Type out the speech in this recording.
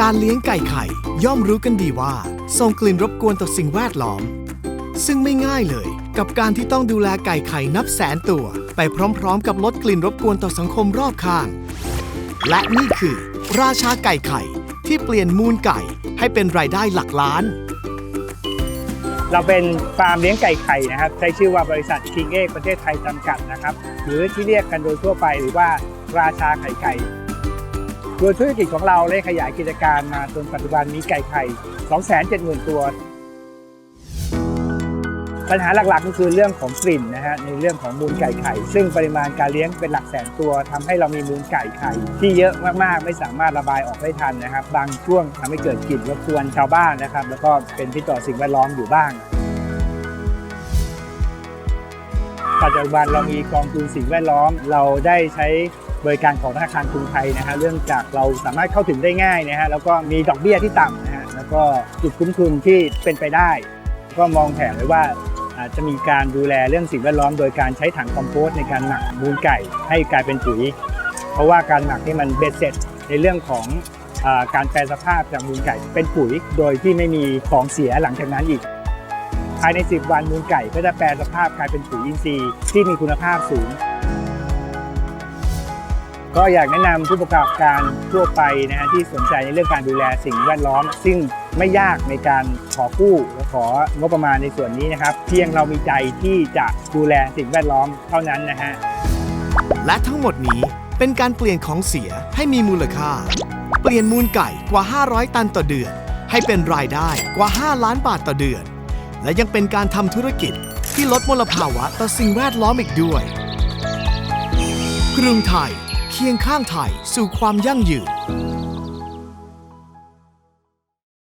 การเลี้ยงไก่ไข่ย่อมรู้กันดีว่าส่งกลิ่นรบกวนต่อสิ่งแวดล้อม ซึ่งไม่ง่ายเลยกับการที่ต้องดูแลไก่ไข่นับแสนตัว ไปพร้อมๆ กับลดกลิ่นรบกวนต่อสังคมรอบข้าง และนี่คือ ราชาไก่ไข่ที่เปลี่ยนมูลไก่ให้เป็นรายได้หลักล้าน เราเป็นฟาร์มเลี้ยงไก่ไข่นะครับ ใช้ชื่อว่าบริษัทคิงเอกประเทศไทยจำกัดนะครับ หรือที่เรียกกันโดยทั่วไปหรือว่าราชาไข่ไก่โดยธุรกิจของเราได้ขยายกิจการมาจนปัจจุบันมีไก่ไข่ 270,000 ตัว ปัญหาหลักๆก็คือเรื่องของกลิ่นนะฮะในเรื่องของมูลไก่ไข่ ซึ่งปริมาณการเลี้ยงเป็นหลักแสนตัวทำให้เรามีมูลไก่ไข่ ที่เยอะมากๆไม่สามารถระบายออกได้ทันนะครับ บางช่วงทำให้เกิดกลิ่นรบกวนชาวบ้านนะครับ แล้วก็เป็นพิษต่อสิ่งแวดล้อมอยู่บ้างปัจจุบันเรามีกองทุนสิ่งแวดล้อม เราได้ใช้บริการของธนาคารกรุงไทยนะฮะเรื่องจากเราสามารถเข้าถึงได้ง่ายนะฮะแล้วก็มีดอกเบี้ยที่ต่ำนะฮะแล้วก็จุดคุ้มทุนที่เป็นไปได้ ก็มองแผนไว้ว่า อาจจะมีการดูแลเรื่องสิ่งแวดล้อม โดยการใช้ถังคอมโพสต์ในการหมักมูลไก่ ให้กลายเป็นปุ๋ย เพราะว่าการหมักนี่มันเบ็ดเสร็จในเรื่องของอการแปลสภาพจากมูลไก่เป็นปุ๋ย โดยที่ไม่มีของเสียหลังจากนั้นอีก ภายใน 10 วันมูลไก่ก็จะแปลสภาพกลายเป็นปุ๋ยอินทรีย์ที่มีคุณภาพสูง ก็อยากแนะนำผู้ประกอบการทั่วไปนะฮะที่สนใจในเรื่องการดูแลสิ่งแวดล้อม ซึ่งไม่ยากในการขอกู้และของบประมาณในส่วนนี้นะครับ เพียงเรามีใจที่จะดูแลสิ่งแวดล้อมเท่านั้นนะฮะและทั้งหมดนี้เป็นการเปลี่ยนของเสียให้มีมูลค่า เปลี่ยนมูลไก่กว่า 500 ตันต่อเดือน ให้เป็นรายได้กว่า 5 ล้านบาทต่อเดือน และยังเป็นการทำธุรกิจที่ลดมลภาวะต่อสิ่งแวดล้อมอีกด้วยกรุงไทย เคียงข้างไทยสู่ความยั่งยืน